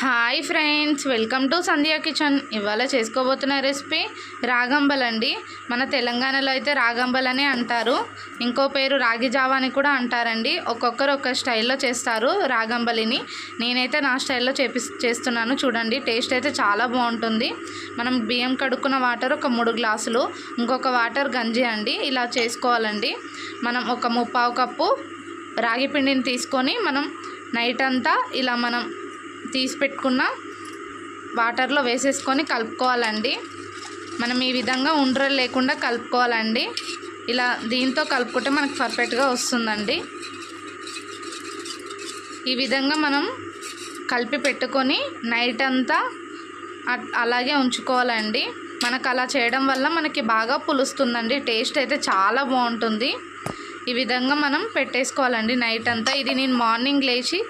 Hi friends welcome to Sandhya kitchen. ఇవాళ చేసుకోబోతున్న recipe రాగంబల్ అండి. మన తెలంగాణలో అయితే రాగంబల్ అంటారు. ఇంకో పేరు రాగి జావా అని కూడా అంటారండి. ఒక్కొక్కరు ఒక్క స్టైల్లో చేస్తారు రాగంబలిని. నేనైతే నా స్టైల్లో చేపి చేస్తున్నాను. చూడండి టేస్ట్ అయితే చాలా బాగుంటుంది. మనం బియ్యం కడుక్కున్న వాటర్ ఒక మూడు గ్లాసులు ఇంకొక వాటర్ గంజి అండి. ఇలా చేసుకోవాలండి. మనం ఒక ముప్పావు కప్పు రాగి పిండిని తీసుకొని మనం నైట్ అంతా ఇలా మనం తీసి పెట్టుకున్న వాటర్లో వేసేసుకొని కలుపుకోవాలండి. మనం ఈ విధంగా ఉండలు లేకుండా కలుపుకోవాలండి. ఇలా దీంతో కలుపుకుంటే మనకు పర్ఫెక్ట్గా వస్తుందండి. ఈ విధంగా మనం కలిపి పెట్టుకొని నైట్ అంతా అట్- అలాగే ఉంచుకోవాలండి. మనకు అలా చేయడం వల్ల మనకి బాగా పులుస్తుందండి. టేస్ట్ అయితే చాలా బాగుంటుంది. ఈ విధంగా మనం పెట్టేసుకోవాలండి నైట్ అంతా. ఇది నేను మార్నింగ్ లేచి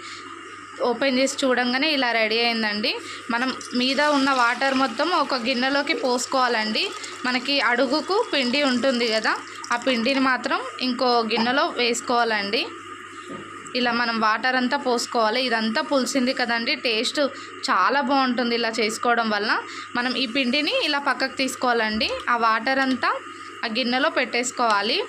ఓపెన్ చేసి చూడంగానే ఇలా రెడీ అయిందండి. మనం మీద ఉన్న వాటర్ మొత్తం ఒక గిన్నెలోకి పోసుకోవాలండి. మనకి అడుగుకు పిండి ఉంటుంది కదా ఆ పిండిని మాత్రం ఇంకో గిన్నెలో వేసుకోవాలండి. ఇలా మనం వాటర్ అంతా పోసుకోవాలి. ఇదంతా పులిసింది కదండి. టేస్ట్ చాలా బాగుంటుంది ఇలా చేసుకోవడం వల్ల మనం ఈ పిండిని ఇలా పక్కకు తీసుకోవాలండి. ఆ వాటర్ అంతా ఆ గిన్నెలో పెట్టేసుకోవాలి.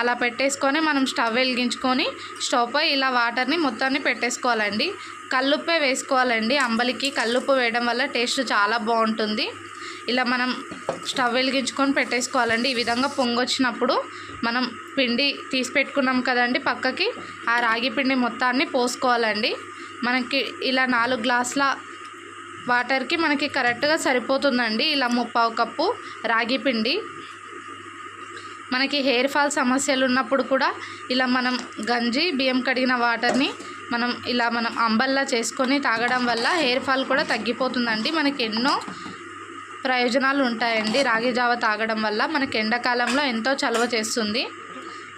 అలా పెట్టేసుకొని మనం స్టవ్ వెలిగించుకొని స్టవ్ పై ఇలా వాటర్ని మొత్తాన్ని పెట్టేసుకోవాలండి. కల్లుప్పే వేసుకోవాలండి. అంబలికి కల్లుప్పు వేయడం వల్ల టేస్ట్ చాలా బాగుంటుంది. ఇలా మనం స్టవ్ వెలిగించుకొని పెట్టేసుకోవాలండి. ఈ విధంగా పొంగొచ్చినప్పుడు మనం పిండి తీసి పెట్టుకున్నాం కదండి పక్కకి ఆ రాగి పిండి మొత్తాన్ని పోసుకోవాలండి. మనకి ఇలా నాలుగు గ్లాసుల వాటర్కి మనకి కరెక్ట్గా సరిపోతుందండి. ఇలా ముప్పావు కప్పు రాగి పిండి. మనకి హెయిర్ ఫాల్ సమస్యలు ఉన్నప్పుడు కూడా ఇలా మనం గంజి బియ్యం కడిగిన వాటర్ని మనం ఇలా మనం అంబల్లా చేసుకొని తాగడం వల్ల హెయిర్ ఫాల్ కూడా తగ్గిపోతుందండి. మనకి ఎన్నో ప్రయోజనాలు ఉంటాయండి. రాగి జావ తాగడం వల్ల మనకి ఎండాకాలంలో ఎంతో చలవ చేస్తుంది.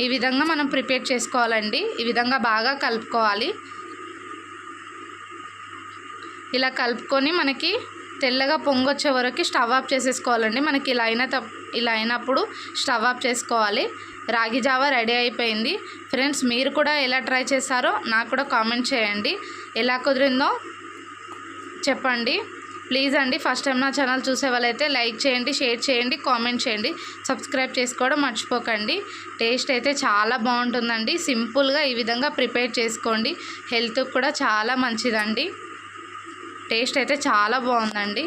ఈ విధంగా మనం ప్రిపేర్ చేసుకోవాలండి. ఈ విధంగా బాగా కలుపుకోవాలి. ఇలా కలుపుకొని మనకి తెల్లగా పొంగొచ్చే వరకు స్టవ్ ఆఫ్ చేసేసుకోవాలండి. మనకి ఇలా అయిన ఇలా అయినప్పుడు స్టవ్ ఆఫ్ చేసుకోవాలి. రాగి జావా రెడీ అయిపోయింది. ఫ్రెండ్స్ మీరు కూడా ఎలా ట్రై చేశారో నాకు కూడా కామెంట్ చేయండి. ఎలా కుదిరిందో చెప్పండి. ప్లీజ్ అండి ఫస్ట్ టైం నా ఛానల్ చూసే వాళ్ళైతే లైక్ చేయండి షేర్ చేయండి కామెంట్ చేయండి. సబ్స్క్రైబ్ చేసుకోవడం మర్చిపోకండి. టేస్ట్ అయితే చాలా బాగుంటుందండి. సింపుల్గా ఈ విధంగా ప్రిపేర్ చేసుకోండి. హెల్త్కి కూడా చాలా మంచిదండి. టేస్ట్ అయితే చాలా బాగుందండి.